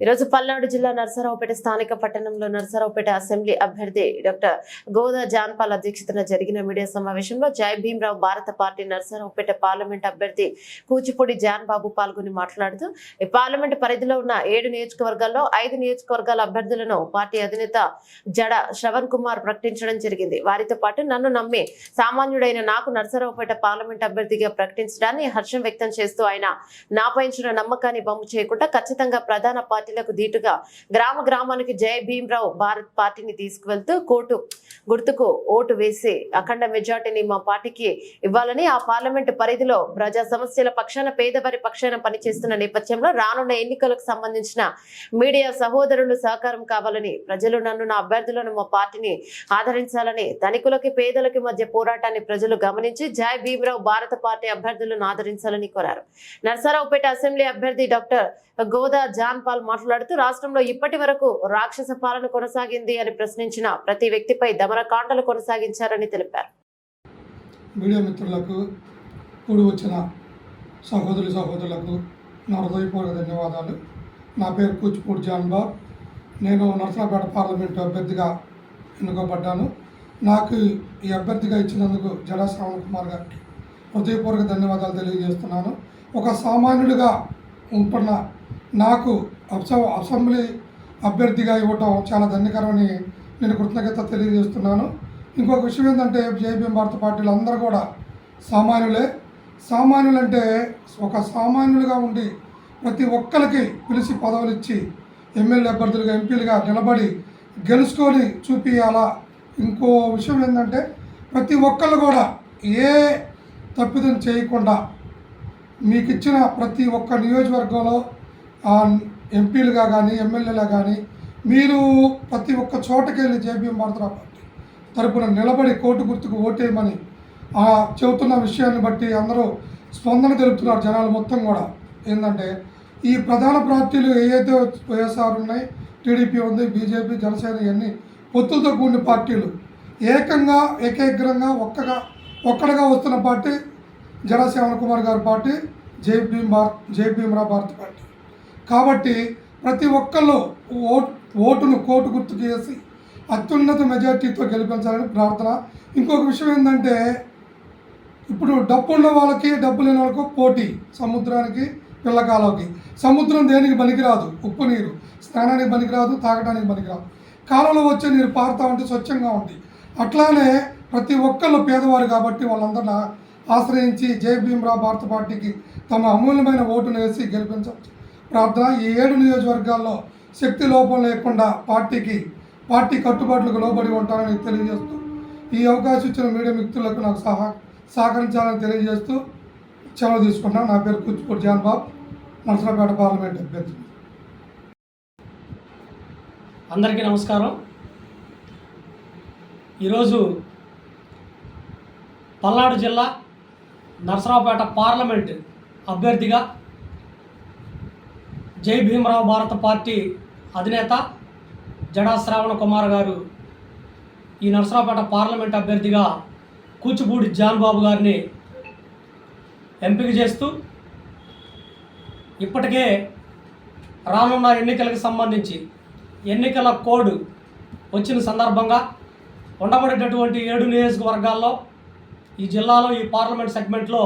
ఈరోజు పల్నాడు జిల్లా నరసరావుపేట స్థానిక పట్టణంలో నరసరావుపేట అసెంబ్లీ అభ్యర్థి డాక్టర్ గోదా జాన్పాల్ అధ్యక్షతన జరిగిన మీడియా సమావేశంలో జై భీమరావు భారత పార్టీ నరసరావుపేట పార్లమెంట్ అభ్యర్థి కూచిపూడి జాన్ బాబు పాల్గొని మాట్లాడుతూ ఈ పార్లమెంట్ పరిధిలో ఉన్న ఏడు నియోజకవర్గాల్లో ఐదు నియోజకవర్గాల అభ్యర్థులను పార్టీ అధినేత జడ శ్రవణ్ కుమార్ ప్రకటించడం జరిగింది. వారితో పాటు నన్ను నమ్మి సామాన్యుడైన నాకు నరసరావుపేట పార్లమెంట్ అభ్యర్థిగా ప్రకటించడాన్ని హర్షం వ్యక్తం చేస్తూ ఆయన నాపై నమ్మకాన్ని బొమ్మ చేయకుండా ఖచ్చితంగా ప్రధాన పార్టీ పార్టీలకు ధీటుగా గ్రామ గ్రామానికి జయ భీమరావు భారత్ పార్టీని తీసుకువెళ్తూ కోర్టు గుర్తుకు ఓటు వేసి అఖండ మెజార్టీని మా పార్టీకి ఇవ్వాలని ఆ పార్లమెంటు పరిధిలో ప్రజా సమస్యల పక్షాన పేదవారి పక్షాన పనిచేస్తున్న నేపథ్యంలో రానున్న ఎన్నికలకు సంబంధించిన మీడియా సహోదరులు సహకారం కావాలని ప్రజలు నన్ను నా అభ్యర్థులను మా పార్టీని ఆదరించాలని ధనికులకి పేదలకి మధ్య పోరాటాన్ని ప్రజలు గమనించి జై భీమరావు భారత పార్టీ అభ్యర్థులను ఆదరించాలని కోరారు. నర్సరావుపేట అసెంబ్లీ అభ్యర్థి డాక్టర్ గోదా జాన్ పాల్ మాట్లాడుతూ రాష్ట్రంలో ఇప్పటి వరకు రాక్షస పాలన కొనసాగింది అని ప్రశ్నించిన ప్రతి వ్యక్తిపై దమనకాండలు కొనసాగించారని తెలిపారు. మీడియా మిత్రులకు ఇప్పుడు వచ్చిన సహోదరి సహోదరులకు నా హృదయపూర్వక ధన్యవాదాలు. నా పేరు కూచిపూడి జాన్బాబ్ నేను నర్సరాపేట పార్లమెంటు అభ్యర్థిగా ఎన్నుకోబడ్డాను. నాకు ఈ అభ్యర్థిగా ఇచ్చినందుకు జడా శ్రవణ్ కుమార్ గారికి హృదయపూర్వక ధన్యవాదాలు తెలియజేస్తున్నాను. ఒక సామాన్యుడిగా ఉంటున్న నాకు అసెంబ్లీ అభ్యర్థిగా ఇవ్వటం చాలా ధన్యకరమని నేను కృతజ్ఞత తెలియజేస్తున్నాను. ఇంకొక విషయం ఏంటంటే జేబీఎం భారత పార్టీలు అందరూ కూడా సామాన్యులే. సామాన్యులంటే ఒక సామాన్యులుగా ఉండి ప్రతి ఒక్కరికి పిలిచి పదవులు ఇచ్చి ఎమ్మెల్యే అభ్యర్థులుగా ఎంపీలుగా నిలబడి గెలుచుకొని చూపియాలా ఇంకో విషయం ఏంటంటే ప్రతి ఒక్కళ్ళు కూడా ఏ తప్పిదం చేయకుండా మీకు ఇచ్చిన ప్రతి ఒక్క నియోజకవర్గంలో ఎంపీలుగా కానీ ఎమ్మెల్యేలా కానీ మీరు ప్రతి ఒక్క చోటకి వెళ్ళి జేబీఎం భారతరావు పార్టీ తరపున నిలబడి కోర్టు గుర్తుకు ఓటేయమని ఆ చెబుతున్న విషయాన్ని బట్టి అందరూ స్పందన తెలుపుతున్నారు జనాలు మొత్తం కూడా. ఏంటంటే ఈ ప్రధాన పార్టీలు ఏవైతే వైఎస్ఆర్ ఉన్నాయి టీడీపీ ఉంది బీజేపీ జనసేన ఇవన్నీ పొత్తులతో కూడిన పార్టీలు. ఏకంగా ఏకగ్రంగా ఒక్కగా ఒక్కడగా వస్తున్న పార్టీ జనసేవన్ కుమార్ గారి పార్టీ జేపీ భారత్ జై భారత్ పార్టీ. కాబట్టి ప్రతి ఒక్కళ్ళు ఓట్ ఓటును కోటు గుర్తుకు వేసి అత్యున్నత మెజార్టీతో గెలిపించాలని ప్రార్థన. ఇంకొక విషయం ఏంటంటే ఇప్పుడు డబ్బు ఉన్న వాళ్ళకి డబ్బు లేని వాళ్ళకు పోటీ సముద్రానికి పిల్లకాలకి సముద్రం దేనికి పనికిరాదు? ఉప్పు నీరు. స్నానానికి పనికిరాదు తాగడానికి పనికిరాదు. కాలంలో వచ్చే నీరు పారుతా ఉంటే స్వచ్ఛంగా ఉంది. అట్లానే ప్రతి ఒక్కళ్ళు పేదవారు కాబట్టి వాళ్ళందరిని ఆశ్రయించి జై భీమరావు భారత పార్టీకి తమ అమూల్యమైన ఓటును వేసి గెలిపించవచ్చు. ప్రార్థన ఈ ఏడు నియోజకవర్గాల్లో శక్తి లోపం లేకుండా పార్టీకి పార్టీ కట్టుబాట్లకు లోబడి ఉంటానని తెలియజేస్తూ ఈ అవకాశం ఇచ్చిన మీడియా మిత్రులకు నాకు సహా సహకరించాలని తెలియజేస్తూ సెలవు తీసుకుంటాను నా పేరు కూచిపూడి జాన్ బాబు. నరసరాపేట పార్లమెంట్ అభ్యర్థి. అందరికీ నమస్కారం. ఈరోజు పల్నాడు జిల్లా నరసరావుపేట పార్లమెంట్ అభ్యర్థిగా జై భీమరావు భారత పార్టీ అధినేత జడా శ్రావణ కుమార్ గారు ఈ నరసరావుపేట పార్లమెంట్ అభ్యర్థిగా కూచిపూడి జాన్ బాబు గారిని ఎంపిక చేస్తూ ఇప్పటికే రానున్న ఎన్నికలకు సంబంధించి ఎన్నికల కోడ్ వచ్చిన సందర్భంగా ఉండబడేటటువంటి ఏడు నియోజకవర్గాల్లో ఈ జిల్లాలో ఈ పార్లమెంట్ సెగ్మెంట్లో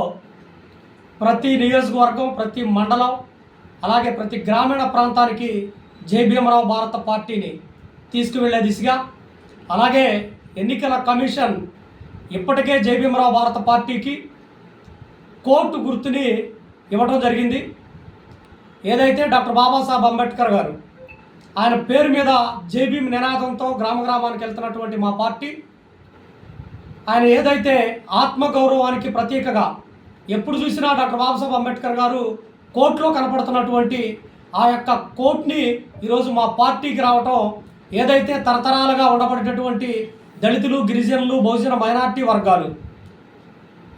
ప్రతి నియోజకవర్గం ప్రతి మండలం అలాగే ప్రతి గ్రామీణ ప్రాంతానికి జై భీమరావు భారత పార్టీని తీసుకువెళ్ళే దిశగా అలాగే ఎన్నికల కమిషన్ ఇప్పటికే జై భీమరావు భారత పార్టీకి కోర్టు గుర్తుని ఇవ్వడం జరిగింది. ఏదైతే డాక్టర్ బాబాసాహెబ్ అంబేద్కర్ గారు ఆయన పేరు మీద జేబీఎం నినాదంతో గ్రామ గ్రామానికి వెళ్తున్నటువంటి మా పార్టీ ఆయన ఏదైతే ఆత్మగౌరవానికి ప్రతీకగా ఎప్పుడు చూసినా డాక్టర్ బాబాసాహెబ్ అంబేద్కర్ గారు కోర్టులో కనపడుతున్నటువంటి ఆ యొక్క కోర్టుని ఈరోజు మా పార్టీకి రావటం ఏదైతే తరతరాలుగా ఉండబడేటటువంటి దళితులు గిరిజనులు బహుజన మైనార్టీ వర్గాలు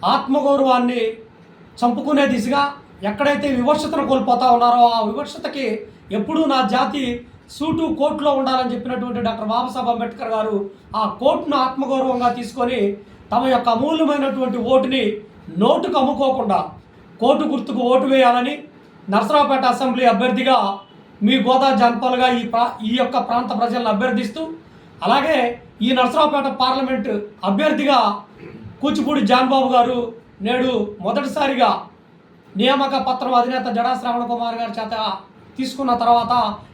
ఆత్మగౌరవాన్ని చంపుకునే దిశగా ఎక్కడైతే వివక్షతను కోల్పోతా ఉన్నారో ఆ వివక్షతకి ఎప్పుడూ నా జాతి సూటు కోర్టులో ఉండాలని చెప్పినటువంటి డాక్టర్ బాబాసాహెబ్ అంబేద్కర్ గారు ఆ కోర్టును ఆత్మగౌరవంగా తీసుకొని తమ యొక్క అమూల్యమైనటువంటి ఓటుని నోటుకు అమ్ముకోకుండా ఓటు గుర్తుకు ఓటు వేయాలని నరసరావుపేట అసెంబ్లీ అభ్యర్థిగా మీ గోదా జన్పాలుగా ఈ ప్రా ఈ యొక్క ప్రాంత ప్రజలను అభ్యర్థిస్తూ అలాగే ఈ నరసరావుపేట పార్లమెంట్ అభ్యర్థిగా కూచిపూడి జాన్బాబు గారు నేడు మొదటిసారిగా నియామక పత్రం అధినేత జడా శ్రవణ కుమార్ గారి చేత తీసుకున్న తర్వాత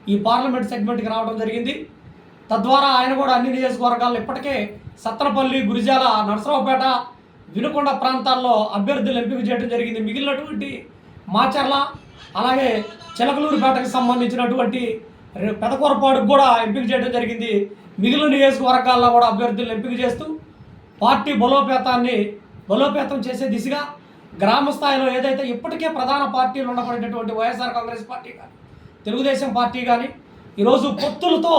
ఈ పార్లమెంట్ సెగ్మెంట్కి రావడం జరిగింది. తద్వారా ఆయన కూడా అన్ని నియోజకవర్గాల్లో ఇప్పటికే సత్తనపల్లి గురిజాల నరసరావుపేట వినుకొండ ప్రాంతాల్లో అభ్యర్థులు ఎంపిక చేయడం జరిగింది. మిగిలినటువంటి మాచర్ల అలాగే చిలకలూరుపేటకు సంబంధించినటువంటి రె- కూడా ఎంపిక చేయడం జరిగింది. మిగిలిన నియోజకవర్గాల్లో కూడా అభ్యర్థులను ఎంపిక చేస్తూ పార్టీ బలోపేతాన్ని బలోపేతం చేసే దిశగా గ్రామ స్థాయిలో ఏదైతే ఇప్పటికే ప్రధాన పార్టీలు ఉండబడేటటువంటి వైఎస్ఆర్ కాంగ్రెస్ పార్టీ కానీ తెలుగుదేశం పార్టీ కానీ ఈరోజు పొత్తులతో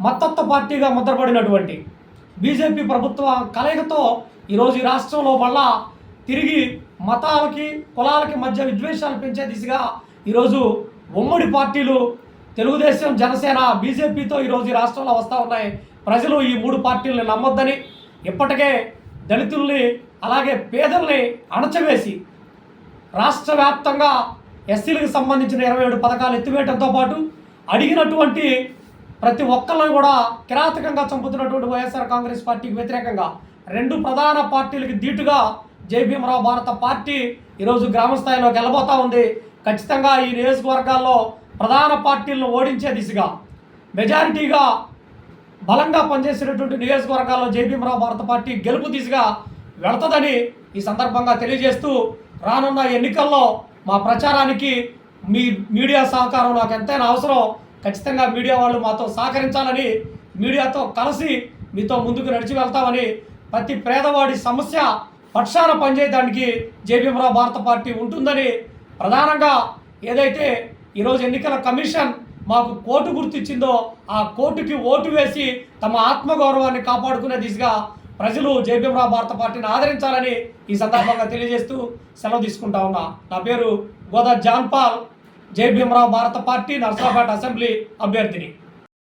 మత్తత్వ పార్టీగా ముద్రపడినటువంటి బీజేపీ ప్రభుత్వ కలయికతో ఈరోజు ఈ రాష్ట్రంలో మళ్ళా తిరిగి మతాలకి కులాలకి మధ్య విద్వేషాలు పెంచే దిశగా ఈరోజు ఉమ్మడి పార్టీలు తెలుగుదేశం జనసేన బీజేపీతో ఈరోజు ఈ రాష్ట్రంలో వస్తూ ఉన్నాయి. ప్రజలు ఈ మూడు పార్టీలను నమ్మొద్దని ఇప్పటికే దళితుల్ని అలాగే పేదల్ని అణచవేసి రాష్ట్ర వ్యాప్తంగా ఎస్సీలకు సంబంధించిన ఇరవై ఏడు పథకాలు ఎత్తివేయడంతో పాటు అడిగినటువంటి ప్రతి ఒక్కళ్ళని కూడా కిరాతకంగా చంపుతున్నటువంటి వైఎస్ఆర్ కాంగ్రెస్ పార్టీకి వ్యతిరేకంగా రెండు ప్రధాన పార్టీలకి ధీటుగా జై భీమరావు భారత పార్టీ ఈరోజు గ్రామ స్థాయిలో గెలబోతా ఉంది. ఖచ్చితంగా ఈ నియోజకవర్గాల్లో ప్రధాన పార్టీలను ఓడించే దిశగా మెజారిటీగా బలంగా పనిచేసినటువంటి నియోజకవర్గాల్లో జై భీమరావు భారత పార్టీ గెలుపు దిశగా వెళుతుందని ఈ సందర్భంగా తెలియజేస్తూ రానున్న ఎన్నికల్లో మా ప్రచారానికి మీ మీడియా సహకారం నాకు ఎంతైనా అవసరం. ఖచ్చితంగా మీడియా వాళ్ళు మాతో సహకరించాలని మీడియాతో కలిసి మీతో ముందుకు నడిచి వెళ్తామని ప్రతి పేదవాడి సమస్య పక్షాన పనిచేయడానికి జై భారత పార్టీ ఉంటుందని ప్రధానంగా ఏదైతే ఈరోజు ఎన్నికల కమిషన్ మాకు కోర్టు గుర్తిచ్చిందో ఆ కోర్టుకి ఓటు వేసి తమ ఆత్మగౌరవాన్ని కాపాడుకునే దిశగా ప్రజలు జయభీమరావు భారత పార్టీని ఆదరించాలని ఈ సందర్భంగా తెలియజేస్తూ సెలవు తీసుకుంటా ఉన్నా. నా పేరు గోదా జాన్పాల్ జై భారత పార్టీ నర్సాపేట అసెంబ్లీ అభ్యర్థిని.